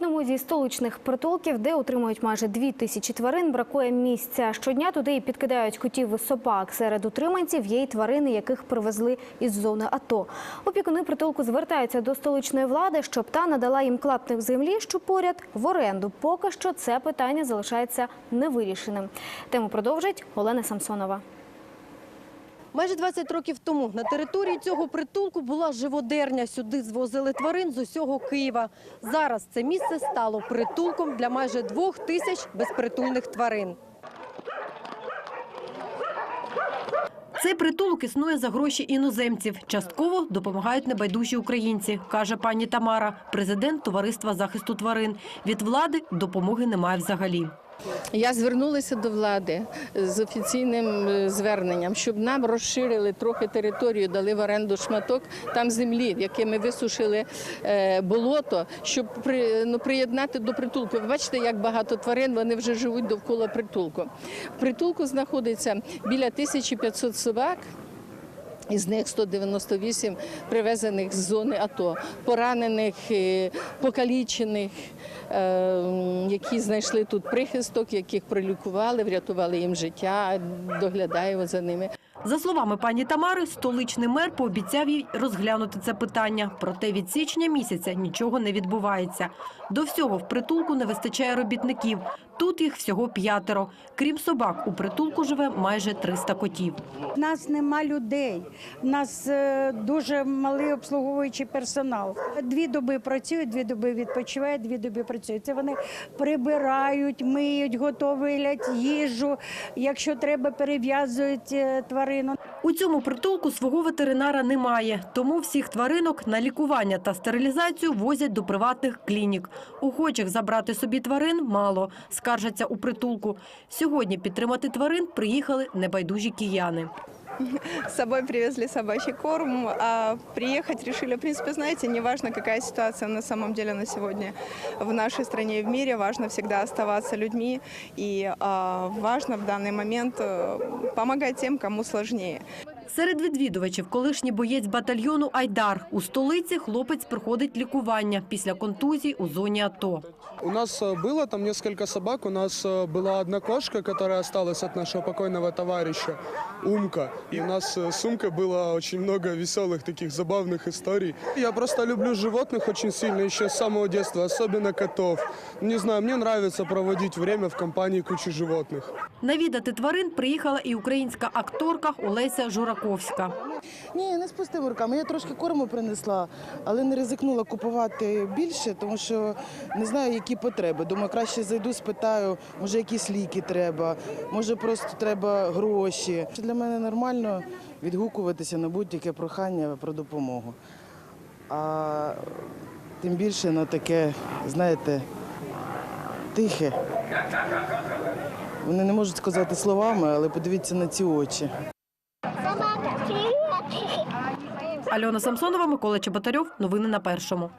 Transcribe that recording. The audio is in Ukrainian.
одному зі столичних притулків, де утримують майже дві тисячі тварин, бракує місця. Щодня туди і підкидають котів і собак. Серед утриманців є й тварини, яких привезли із зони АТО. Опікуни притулку звертаються до столичної влади, щоб та надала їм клаптик землі, що поряд в оренду. Поки що це питання залишається невирішеним. Тему продовжить Олена Самсонова. Майже 20 років тому на території цього притулку була живодерня. Сюди звозили тварин з усього Києва. Зараз це місце стало притулком для майже двох тисяч безпритульних тварин. Цей притулок існує за гроші іноземців. Частково допомагають небайдужі українці, каже пані Тамара, президент товариства захисту тварин. Від влади допомоги немає взагалі. Я звернулася до влади з офіційним е, зверненням, щоб нам розширили трохи територію, дали в оренду шматок там землі, в якій ми висушили е, болото, щоб ну, приєднати до притулку. Ви бачите, як багато тварин вони вже живуть довкола притулку. В притулку знаходиться біля 1500 собак. Із них 198 привезених з зони АТО, поранених, е, покалічених, е, які знайшли тут прихисток, яких прилікували, врятували їм життя, доглядаємо за ними. За словами пані Тамари, столичний мер пообіцяв їй розглянути це питання. Проте від січня місяця нічого не відбувається. До всього в притулку не вистачає робітників. Тут їх всього п'ятеро. Крім собак, у притулку живе майже 300 котів. У нас нема людей, у нас е, дуже малий обслуговуючий персонал. Дві доби працюють, дві доби відпочивають, дві доби працюють. Це вони прибирають, миють, готують їжу. Якщо треба, перев'язують е, тварину. У цьому притулку свого ветеринара немає, тому всіх тваринок на лікування та стерилізацію возять до приватних клінік. Охочих забрати собі тварин мало, скаржаться у притулку. Сьогодні підтримати тварин приїхали небайдужі кияни. С собой привезли собачий корм, а приехать решили, в принципе, знаете, неважно, какая ситуация на самом деле на сегодня в нашей стране и в мире, важно всегда оставаться людьми и важно в данный момент э, помогать тем, кому сложнее. Серед відвідувачів колишній боєць батальйону Айдар. У столиці хлопець проходить лікування після контузій у зоні АТО. У нас э, было там несколько собак. У нас э, была одна кошка, которая осталась от нашего покойного товарища, Умка. И у нас э, с Умкой было очень много веселых таких забавных историй. Я просто люблю животных очень сильно, еще с самого детства, особенно котов. Не знаю, мне нравится проводить время в компании кучи животных. Навідати тварин приїхала і українська акторка Олеся Жураковська. Ні, не з пустими руками. Я трошки корму принесла, але не ризикнула купувати більше, тому що не знаю, які потреби. Думаю, краще зайду, спитаю, може якісь ліки треба, може просто треба гроші. Для мене нормально відгукуватися на будь-яке прохання про допомогу. А тим більше на таке, знаєте, тихе. Вони не можуть сказати словами, але подивіться на ці очі. Альона Самсонова, Микола Чеботарьов. Новини на першому.